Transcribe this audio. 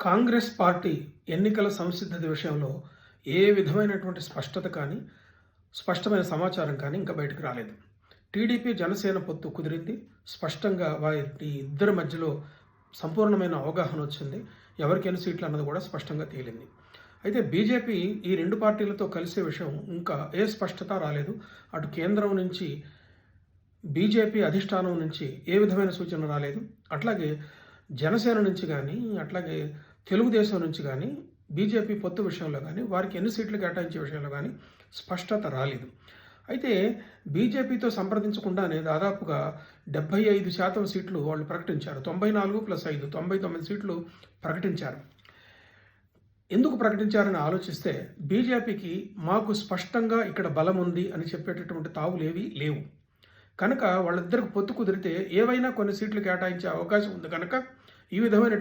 Congress party ఎన్నికల సంసిద్ధత విషయంలో ఏ విధమైనటువంటి స్పష్టత కానీ స్పష్టమైన సమాచారం కానీ ఇంకా బయటకు రాలేదు. టీడీపీ జనసేన పొత్తు కుదిరింది. స్పష్టంగా వారి ఇద్దరి మధ్యలో సంపూర్ణమైన అవగాహన వచ్చింది. ఎవరికి ఎన్ని సీట్లు అన్నది కూడా స్పష్టంగా తేలింది. అయితే బీజేపీ ఈ రెండు పార్టీలతో కలిసే విషయం ఇంకా ఏ స్పష్టత రాలేదు. అటు కేంద్రం నుంచి బీజేపీ అధిష్టానం నుంచి ఏ విధమైన సూచన రాలేదు. అట్లాగే జనసేన నుంచి కానీ అట్లాగే తెలుగుదేశం నుంచి కానీ బీజేపీ పొత్తు విషయంలో కానీ వారికి ఎన్ని సీట్లు కేటాయించే విషయంలో కానీ స్పష్టత రాలేదు. అయితే బీజేపీతో సంప్రదించకుండానే దాదాపుగా డెబ్బై ఐదు శాతం సీట్లు వాళ్ళు ప్రకటించారు. తొంభై నాలుగు ప్లస్ ఐదు తొంభై తొమ్మిది సీట్లు ప్రకటించారు. ఎందుకు ప్రకటించారని ఆలోచిస్తే బీజేపీకి మాకు స్పష్టంగా ఇక్కడ బలం ఉంది అని చెప్పేటటువంటి తావులేవి లేవు. కనుక వాళ్ళిద్దరికి పొత్తు కుదిరితే ఏవైనా కొన్ని సీట్లు కేటాయించే అవకాశం ఉంది. కనుక ఈ విధమైన